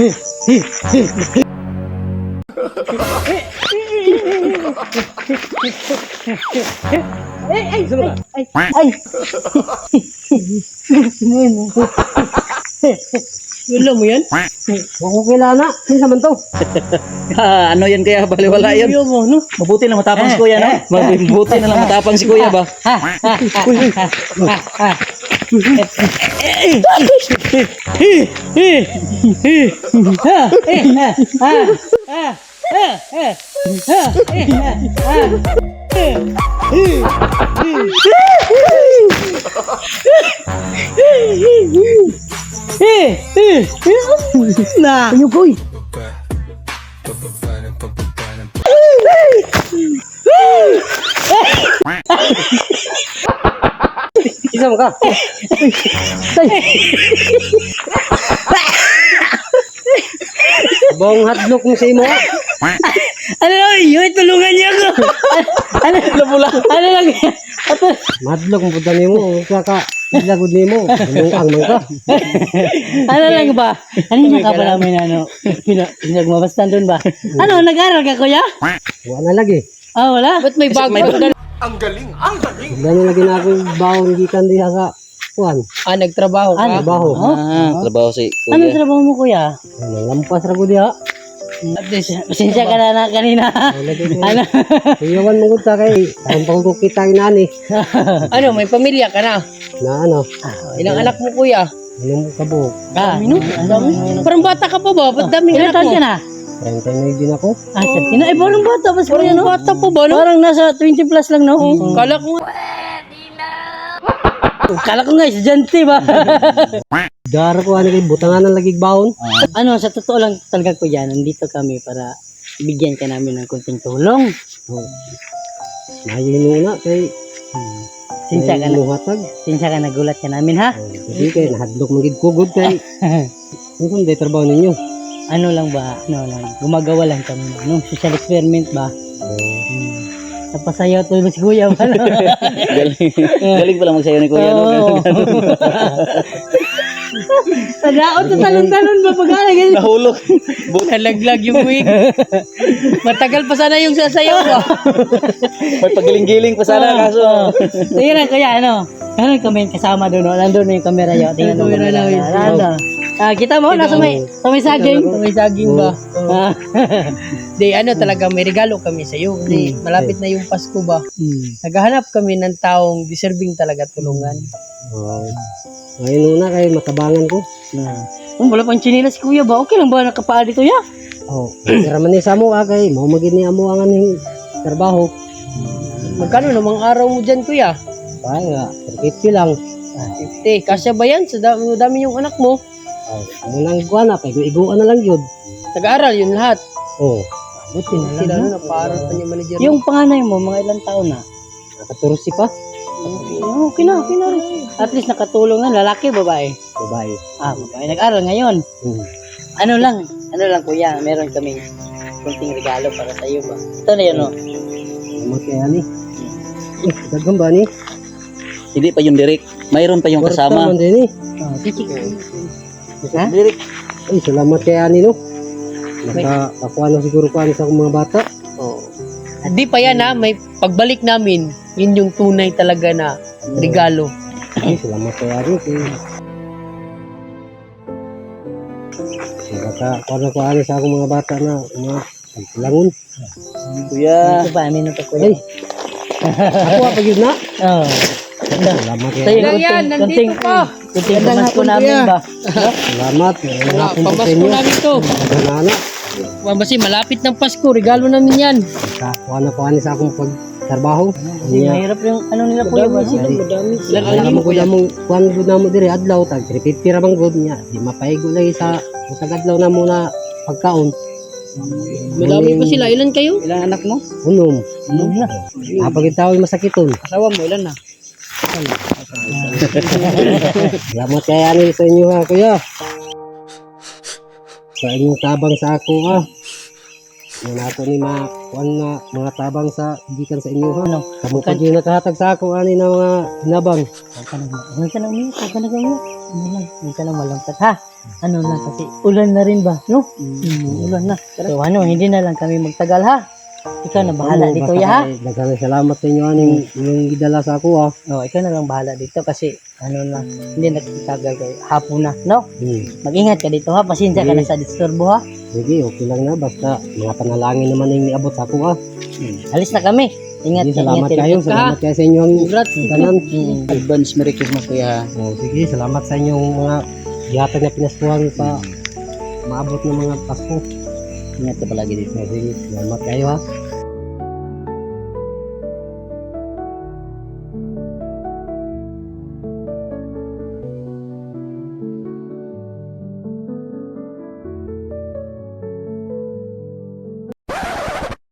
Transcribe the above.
Ay, ay, ay, ay. Alam mo yan? Huwag ko kilala. Sino naman to? Ah, ano yan kaya? Baliwala yan. Ayaw mo, no? Mabuti na matapang si kuya, no? Mabuti na lang matapang si kuya ba? Na. Mo ka. Bong hotdog mo sa imo. Ano lang, yun, tulungan niya ako. ano, labula. Ano lang, ato, Madlok mo pud nimo. Usa ka. Ilagod nimo. Ang man ka. ano lang ba? Ano yung ka pala may ano, pina, pinagmabastan doon ba? Ano, nag-aral ka, kuya? Wala na lagi. Ah, wala? Ba't may bago? Dano lagi na ako bawon gikan diha sa kuan. Ah, nagtrabaho Ah, trabaho. Ah, trabaho si Ano kuya. trabaho mo, kuya? Ano, lampas ra ko diha. At least, pasensya ka na, na kanina. Ano? Kuyawan mo ta kay ang ko kita inani. Ano, may pamilya ka na? Na ano? Ilang anak mo, kuya? Anong kabuk? Ah, ano? Ang dami. Parang bata ka pa ba? Ba't daming Ilan anak taon mo? ka na? Renta na din ako. Ah, sa tina. Eh, parang bata. Mas parang ano? Bata pa ba? Parang nasa 20 plus lang, no? Kala ko nga. Kala ko nga, estudyante ba? Dara ko ano kay butangan ng lagig bawon. ano, sa totoo lang talaga ko yan, nandito kami para bigyan ka namin ng konting tulong. Oh. Nayo na kay Sinsya ka na, Muhatag. sinsya ka nagulat ka namin, ha? Kasi kay nahadlok magid ko good kay. Ano kung day trabaho ninyo? Ano lang ba, ano lang, gumagawa lang kami, ano, social experiment ba? Oh. Hmm. Napasayaw to si kuya ba? no? Galing, galing pala magsayo ni kuya, no? Oo. Nagaot sa talon-talon ba pag ano ganyan? Nahulog. Nalaglag yung wig. Matagal pa sana yung sasayaw ko. May pagiling-giling pa sana kaso. Tingnan na kuya, ano? Ano kami kasama doon, no? Nandun na yung camera yun. Tingnan mo. Camera namin. Ano? Ah, kita mo, nasa may, sa may saging. May saging ba? Ah. Di, ano talaga, may regalo kami sa iyo. Di, malapit na yung Pasko ba? Hmm. Naghahanap kami ng taong deserving talaga tulungan. Oh. Ngayon una kay matabangan ko. Ah. Oh, wala pang chinilas si kuya ba? Okay lang ba nakapaa dito ya? Oh, pero man sa mo ah, kay mo magid ni amo ang aning trabaho. Magkano namang araw mo dyan, kuya? Ay, nga, 50 lang. 50. Kasya ba yan? Sa dami, dami yung anak mo. Oh, ano nang kuan na, pag iguan na lang yun. Nag-aaral yun lahat. Oh, Buti na lang. Sila na, nagpaaral pa niya manager. Yung panganay mo, mga ilang taon na? nakatursi pa. Oo, okay na, okay na. At least nakatulong na, lalaki, babae. Babae. Ah, babae. Nag-aral ngayon. Hmm. Ano lang, ano lang kuya, meron kaming kunting regalo para sa iyo ba? Ito na yun, no? Matay ani. Eh, dagang ba ni? Hindi pa yung direct. Mayroon pa yung kasama. man din eh. Oh, chichi. Ha? Direct. Ay, salamat kay ani no. Nakakuha na siguro ko sa akong mga bata. Oh. Di pa yan ha, may pagbalik namin, yun yung tunay talaga na regalo. Ay, salamat kay ani. Kay... Nakakuha na ko ani sa akong mga bata na mga langon. Kuya. Ito pa, amin na to kuya. Ay, ako apa yun na? Oh. Salamat kay Sa'yo, Lang yan, nandito pa. kunting naman po namin ba? Salamat. Hapon po namin to. Ganana. Mabasi, malapit ng Pasko, regalo namin yan. Nakakuha na ko ani sa akong pagtrabaho. Hindi mahirap yung ano nila kuya ba? madami. Alam mo ko na mong kuhan gud na mo diri adlaw tag 350 ra bang gud niya. Di mapaigo lagi sa utag adlaw na mo na pagkaon. Madami pa sila. Ilan kayo? Ilang anak mo? Unom. Unom na. Kapag itaw masakiton. Asawa mo, ilan na? Salamat kay ani sa inyo ha kuya. Sa inyong tabang sa ako ha. Yan ako ni ma kuan nga mga tabang sa gikan sa inyo ha. Ano? Kamu pa yung nakahatag sa ako ani na mga hinabang. Huwag ka nang, huwag ka nang umiyak, huwag ka nang umiyak. Ano lang, huwag ka nang malungkot ha. Ano na kasi ulan na rin ba, no? Hmm, ulan na. So ano, hindi na lang kami magtagal ha. Ikaw na bahala Ano, dito basta ya ha. Daghang salamat sa inyo aning inyong gidala sa ako ha. Oh, ikaw na lang bahala dito kasi ano na, hindi na kita kay hapon na, no? Hmm. Mag-ingat ka dito ha, pasensya ka na sa disturbo ha. Sige, okay lang na basta mga panalangin naman yung niabot sa ako ha. Alis na kami. Ingat Sige, ka, salamat ingat ka. kayo. Salamat kayo sa inyong Congrats. tanan. Mm. Advance Merry Christmas kuya. Oh, sige, salamat sa inyong mga gihatag na pinaskuhan sa maabot ng mga Pasko. Ingat ka palagi dito. Oh, sige, salamat kayo ha.